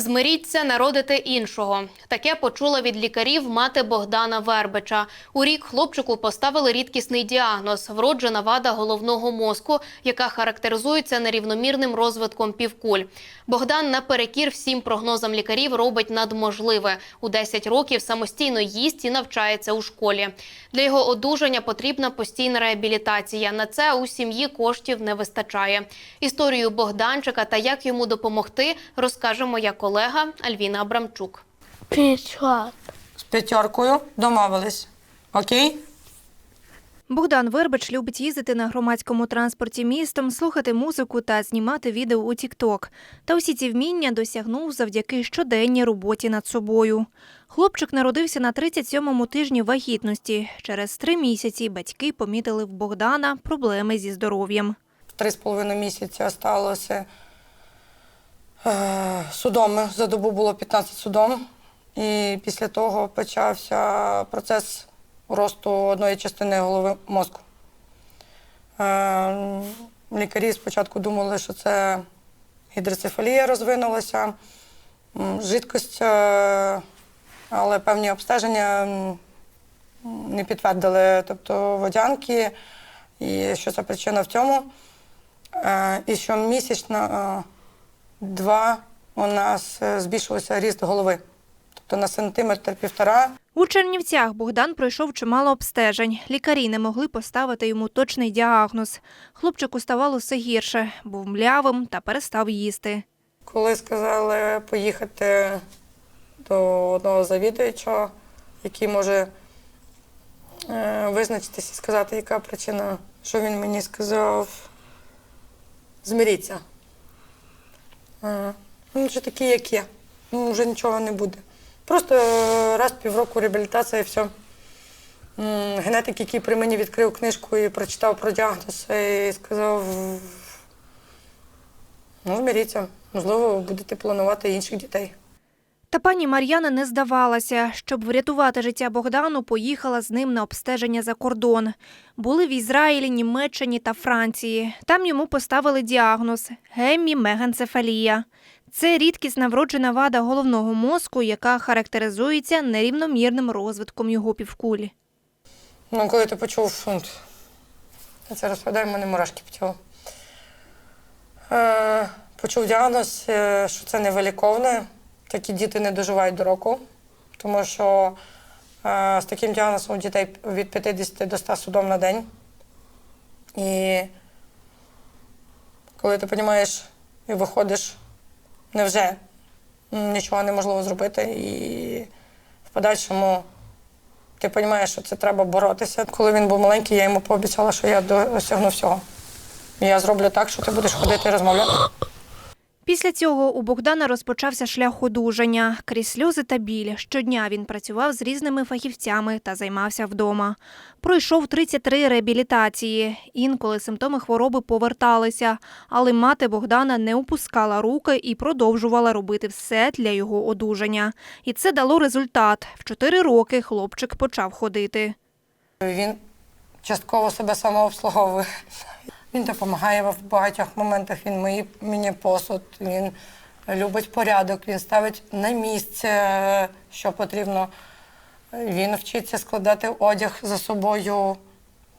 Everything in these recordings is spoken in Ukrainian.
Змиріться народити іншого. Таке почула від лікарів мати Богдана Вербича. У рік хлопчику поставили рідкісний діагноз вроджена вада головного мозку, яка характеризується нерівномірним розвитком півкуль. Богдан наперекір всім прогнозам лікарів робить надможливе. У 10 років самостійно їсть і навчається у школі. Для його одужання потрібна постійна реабілітація. На це у сім'ї коштів не вистачає. Історію Богданчика та як йому допомогти, розкаже моя колега Альвіна Абрамчук. П'ятьсот. З п'ятеркою домовились. Окей? Богдан Вербич любить їздити на громадському транспорті містом, слухати музику та знімати відео у TikTok. Та усі ці вміння досягнув завдяки щоденній роботі над собою. Хлопчик народився на 37-му тижні вагітності. Через три місяці батьки помітили в Богдана проблеми зі здоров'ям. Три з половиною місяці осталося е, судоми. За добу було 15 судом. І після того почався процес росту одної частини голови мозку. Е, лікарі спочатку думали, що це гідроцефалія розвинулася, жидкость, е, але певні обстеження не підтвердили, тобто водянки, і що це причина в цьому. І що місячно е, два у нас е, збільшився ріст голови. Тобто на сантиметр півтора У Чернівцях Богдан пройшов чимало обстежень. Лікарі не могли поставити йому точний діагноз. Хлопчику ставало все гірше, був млявим та перестав їсти. Коли сказали поїхати до одного завідуючого, який може е, визначитись і сказати, яка причина, що він мені сказав, змиріться. Е, ну, вже такі, як є. Ну, вже нічого не буде. Просто е, раз півроку реабілітація і все. Генетик, який при мені відкрив книжку і прочитав про діагноз, і сказав, Ну, зміріться. Можливо, будете планувати інших дітей. Та пані Мар'яна не здавалася. Щоб врятувати життя Богдану, поїхала з ним на обстеження за кордон. Були в Ізраїлі, Німеччині та Франції. Там йому поставили діагноз геммі-меганцефалія. Це рідкісна вроджена вада головного мозку, яка характеризується нерівномірним розвитком його півкулі. Ну, коли ти почув фунт, я це розповідаю, в мене мурашки по тілу. Е, почув діагноз, е, що це невиліковне. Такі діти не доживають до року, тому що е, з таким діагнозом у дітей від 50 до 100 судом на день. І коли ти розумієш і виходиш, невже нічого неможливо зробити, і в подальшому ти розумієш, що це треба боротися. Коли він був маленький, я йому пообіцяла, що я досягну всього. І я зроблю так, що ти будеш ходити і розмовляти. Після цього у Богдана розпочався шлях одужання. Крізь сльози та біль. Щодня він працював з різними фахівцями та займався вдома. Пройшов 33 реабілітації. Інколи симптоми хвороби поверталися, але мати Богдана не опускала руки і продовжувала робити все для його одужання. І це дало результат. В 4 роки хлопчик почав ходити. Він частково себе самообслуговує. Він допомагає в багатьох моментах. Він миє мені посуд, він любить порядок, він ставить на місце, що потрібно. Він вчиться складати одяг за собою,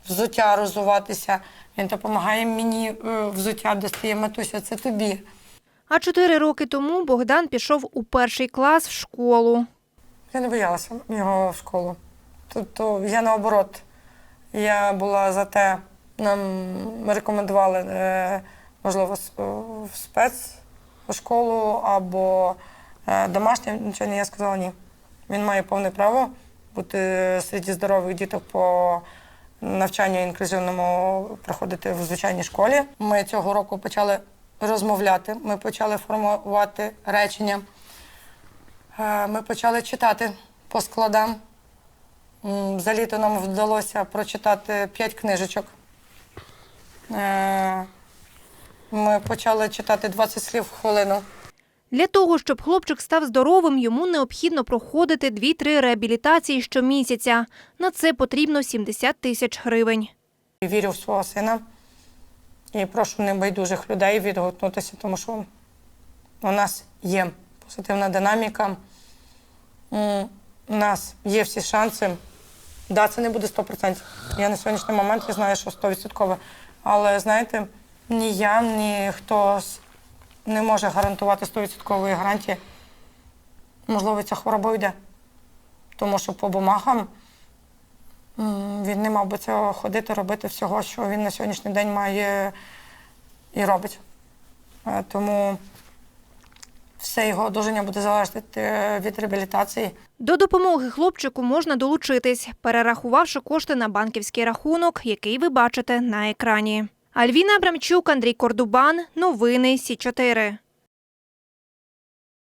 взуття розуватися. Він допомагає мені е, взуття достає матуся, це тобі. А чотири роки тому Богдан пішов у перший клас в школу. Я не боялася його в школу. Тобто я наоборот, я була за те, нам рекомендували, е, можливо, с- в спецшколу або е, домашнє навчання. Я сказала ні. Він має повне право бути серед здорових діток по навчанню інклюзивному проходити в звичайній школі. Ми цього року почали розмовляти, ми почали формувати речення. Е, Ми почали читати по складам. За літо нам вдалося прочитати п'ять книжечок. Е, Ми почали читати 20 слів в хвилину. Для того, щоб хлопчик став здоровим, йому необхідно проходити 2-3 реабілітації щомісяця. На це потрібно 70 тисяч гривень. Вірю в свого сина і прошу небайдужих людей відгукнутися, тому що у нас є позитивна динаміка. У нас є всі шанси. Да, це не буде 100%. Я на сьогоднішній момент я знаю, що 100%. Але знаєте, ні я, ні хтось не може гарантувати 100% гарантії. Можливо, ця хвороба йде. Тому що по бумагам він не мав би цього ходити, робити всього, що він на сьогоднішній день має і робить. Е, Тому все його одужання буде залежати е, від реабілітації. До допомоги хлопчику можна долучитись, перерахувавши кошти на банківський рахунок, який ви бачите на екрані. Альвіна Абрамчук, Андрій Кордубан. Новини Сі 4